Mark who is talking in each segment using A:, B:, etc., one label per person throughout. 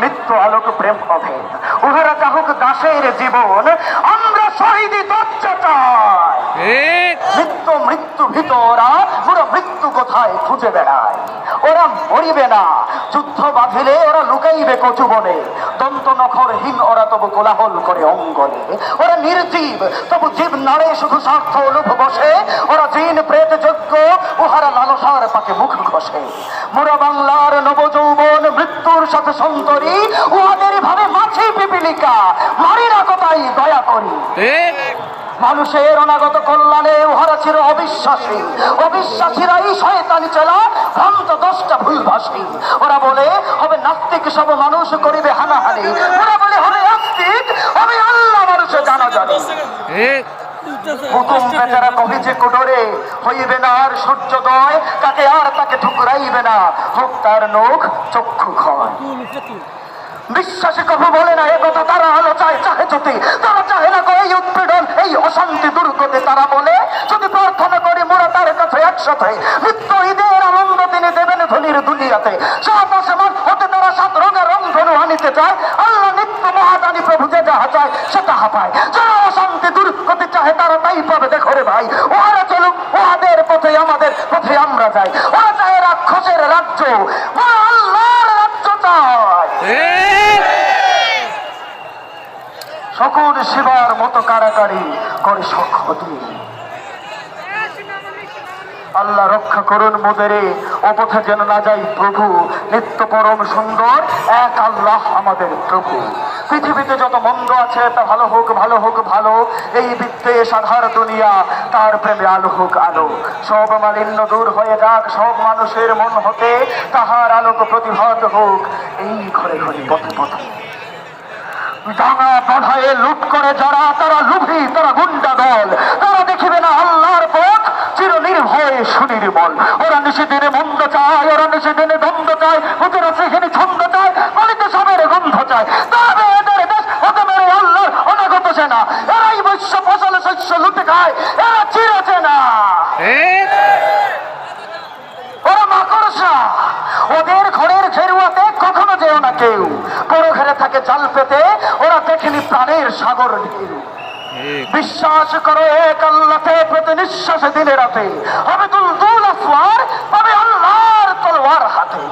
A: নিত্য আলোক প্রেম অভেদ উহারা চাহুক দাসের জীবন আমরা শহীদি দরজা চাই
B: ঠিক।
A: নিত্য মৃত্যু পুরো মৃত্যু কোথায় খুঁজে বেড়ায়? ওরা মরিবে না। যুদ্ধ বাঁধিলে ওরা লুকাইবে কচু বনে। দন্ত নখরহীন ওরা তবু কোলাহল করে অঙ্গনে। ওরা নির্জীব তবু জীব নাড়ে শুধু স্বার্থ লোভ বসে। ওরা জিন প্রেত যোগ্য উহারা লালসার পাকে মুখ ঘষে। মোরা মৃত্যুর সাথে সন্তরী উহাদের ভাবে মাছি পিপিলিকা মারি না কোথায় দয়া করি? মানুষের অনাগত কল্যাণে উহারা ছিল অবিশ্বাসী। অবিশ্বাসীরাই শয়তানি চেলা ভ্রান্ত দশটা ভুলভাসী ওরা বলে হবে নাস্তিক সব মানুষ করিবে হানাহানি। ওরা বলে হবে আস্তিক হবে আল্লাহ মানুষে জানা জানি বিশ্বাসী কবু বলে না একথা তারা আলো চায়, চাহে যদি তারা চাহে না এই উৎপীড়ন, এই অশান্তি দূর করতে তারা বলে, যদি প্রার্থনা করি, মোরা তার কাছে একসাথে নিত্য ঈদের আনন্দ তিনি দেবেন ধনির দুনিয়াতে সাত আসমান হতে তারা সাত রঙের রং ধনু আনিতে চায় আল্লাহ নিত্য মহাদানী প্রভু যে যাহা চায় সে তাহা পায়? যারা অশান্তি দূর করতে চাহে তারা তাই পাবে। দেখো রে ভাই, ওরা চলুক ওহাদের পথে আমাদের পথে আমরা যাই। ওরা চায় রাক্ষসের রাজ্য আল্লাহর রাজ্য চায়। সকল মতো কারাকারি করে সক্ষতি আল্লাহ রক্ষা করুন মোদেরে, ও পথে যেন না যাই প্রভু। নিত্য পরম সুন্দর, এক আল্লাহ আমাদের প্রভু। পৃথিবীতে যত মন্দ আছে, তা ভালো হোক ভালো হোক, ভালো। এই বৃত্তে সাধার দুনিয়া, তার প্রেমে আলো হোক, আলো। সব মালিন্য দূর হয়ে যাক, সব মানুষের মন হতে তাহার আলোক প্রতিভাত হোক। এই ঘরে ঘরে পথে পথে। ডাঙা বাধায়ে লুট করে যারা, তারা লুভি, তারা গুন্ডা দল তারা দেখিবে না আল্লাহর পথ চির নির্ভয়ে সুনির্মল ওরা নিষেদিনে মন্দ চায় ওরা নিষেদিনে দ্বন্দ্ব চায় ওদের সেখানে ছন্দ চায় অনেকে সবের গন্ধ চায় তবে এদের দেশ হতে মেরে আল্লাহর অনাগত সেনা এরাই বৈশ্য ফসল শস্য লুটে খায়। এরা চিরেছে না ওরা মাকড়সা। ওদের ঘরের ঘেরুয়াতে কখনো যেও না কেউ। বড় ঘরে থাকে জাল পেতে ওরা দেখেনি প্রাণের সাগর ঢেউ। বিশ্বাস করো এক আল্লাহতে প্রতি নিঃশ্বাসে দিনে রাতে। হবে তুল তুল আসওয়ার পাবে আল্লাহর তলোয়ার হাতে।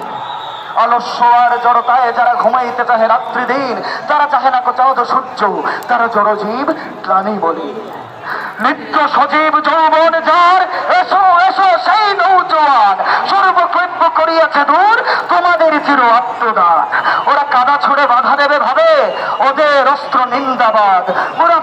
A: অলস্য জড়তায় যারা ঘুমাইতে চাহে রাত্রি দিন তারা চাহে না কোচাও সূর্য, তারা জড়জীব প্রাণী বলি। নিত্য সজীব যৌবন যার, এসো এসো সেই নৌজওয়ান সর্বকৈব্য করিয়াছে দূর তোমাদের চির আত্মদান। ওরা কাদা ছুড়ে বাধা দেবে ভাবে, ওদের অস্ত্র নিন্দাবাদ। ওরা